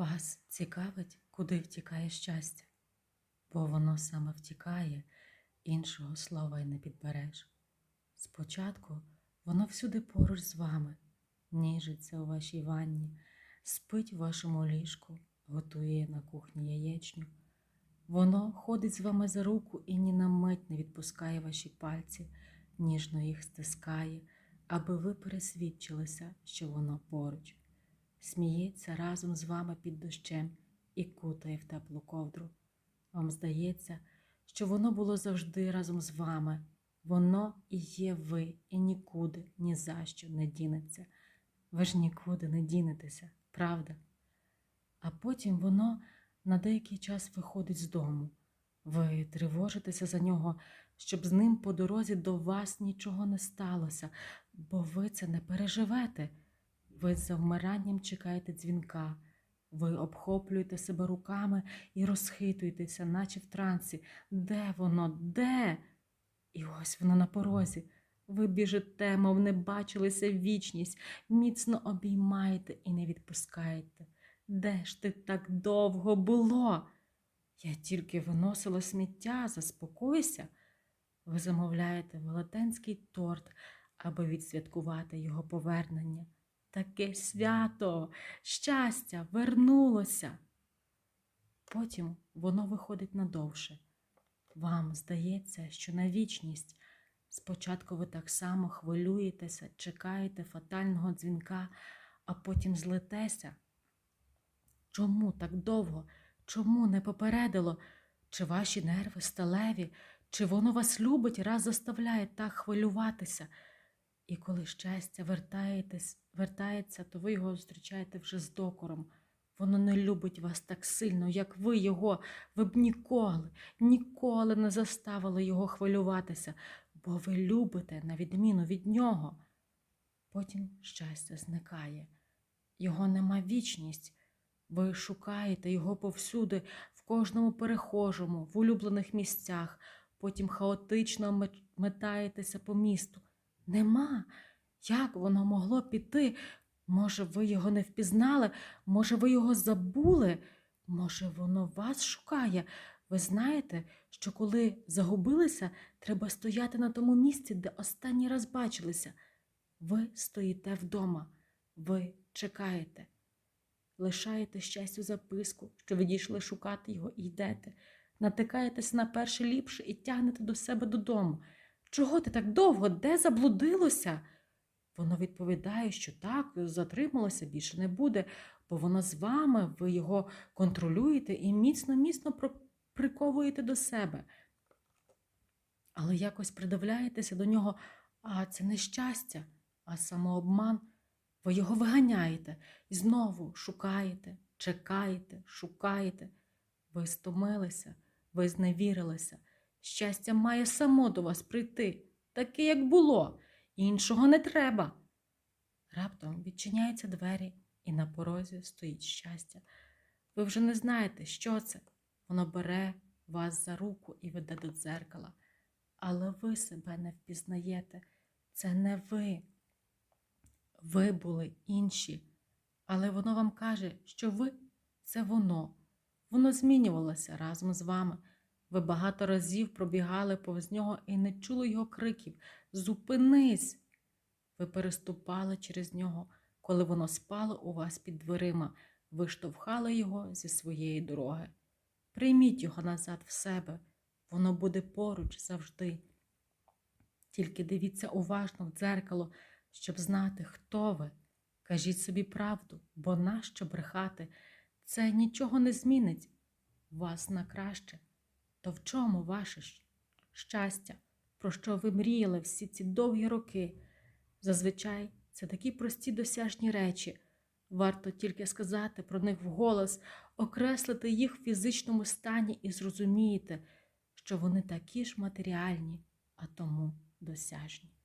Вас цікавить, куди втікає щастя, бо воно саме втікає, іншого слова й не підбереш. Спочатку воно всюди поруч з вами, ніжиться у вашій ванні, спить у вашому ліжку, готує на кухні яєчню. Воно ходить з вами за руку і ні на мить не відпускає ваші пальці, ніжно їх стискає, аби ви пересвідчилися, що воно поруч сміється разом з вами під дощем і кутає в теплу ковдру. Вам здається, що воно було завжди разом з вами. Воно і є ви, і нікуди, ні за що не дінеться. Ви ж нікуди не дінетеся, правда? А потім воно на деякий час виходить з дому. Ви тривожитеся за нього, щоб з ним по дорозі до вас нічого не сталося, бо ви це не переживете. Ви з завмиранням чекаєте дзвінка, ви обхоплюєте себе руками і розхитуєтеся, наче в трансі. Де воно? Де? І ось воно на порозі. Ви біжите, мов не бачилися вічність, міцно обіймаєте і не відпускаєте. Де ж ти так довго було? Я тільки виносила сміття, заспокойся. Ви замовляєте велетенський торт, аби відсвяткувати його повернення. Таке свято, щастя вернулося. Потім воно виходить надовше. Вам здається, що на вічність. Спочатку ви так само хвилюєтеся, чекаєте фатального дзвінка, а потім злетеся. Чому так довго? Чому не попередило? Чи ваші нерви сталеві, чи воно вас любить, раз заставляє так хвилюватися? І коли щастя вертається, то ви його зустрічаєте вже з докором. Воно не любить вас так сильно, як ви його. Ви б ніколи, ніколи не заставили його хвилюватися, бо ви любите, на відміну від нього. Потім щастя зникає. Його нема вічність. Ви шукаєте його повсюди, в кожному перехожому, в улюблених місцях, потім хаотично метаєтеся по місту. Нема. Як воно могло піти? Може, ви його не впізнали? Може, ви його забули? Може, воно вас шукає? Ви знаєте, що коли загубилися, треба стояти на тому місці, де останній раз бачилися. Ви стоїте вдома, ви чекаєте, лишаєте щастю записку, що ви дійшли шукати його і йдете, натикаєтесь на перше ліпше і тягнете до себе додому. Чого ти так довго? Де заблудилося? Воно відповідає, що так, затрималося, більше не буде, бо воно з вами, ви його контролюєте і міцно-міцно приковуєте до себе. Але якось придивляєтеся до нього, а це не щастя, а самообман. Ви його виганяєте і знову шукаєте, чекаєте, шукаєте. Ви стомилися, ви зневірилися. Щастя має само до вас прийти, таке, як було, іншого не треба. Раптом відчиняються двері, і на порозі стоїть щастя. Ви вже не знаєте, що це. Воно бере вас за руку і веде до дзеркала. Але ви себе не впізнаєте. Це не ви. Ви були інші. Але воно вам каже, що ви це воно. Воно змінювалося разом з вами. Ви багато разів пробігали повз нього і не чули його криків Зупинись! Ви переступали через нього, коли воно спало у вас під дверима, ви штовхали його зі своєї дороги. Прийміть його назад в себе, воно буде поруч завжди. Тільки дивіться уважно в дзеркало, щоб знати, хто ви. Кажіть собі правду, бо нащо брехати? Це нічого не змінить вас на краще. То в чому ваше щастя, про що ви мріяли всі ці довгі роки? Зазвичай це такі прості досяжні речі. Варто тільки сказати про них вголос, окреслити їх в фізичному стані і зрозумієте, що вони такі ж матеріальні, а тому досяжні.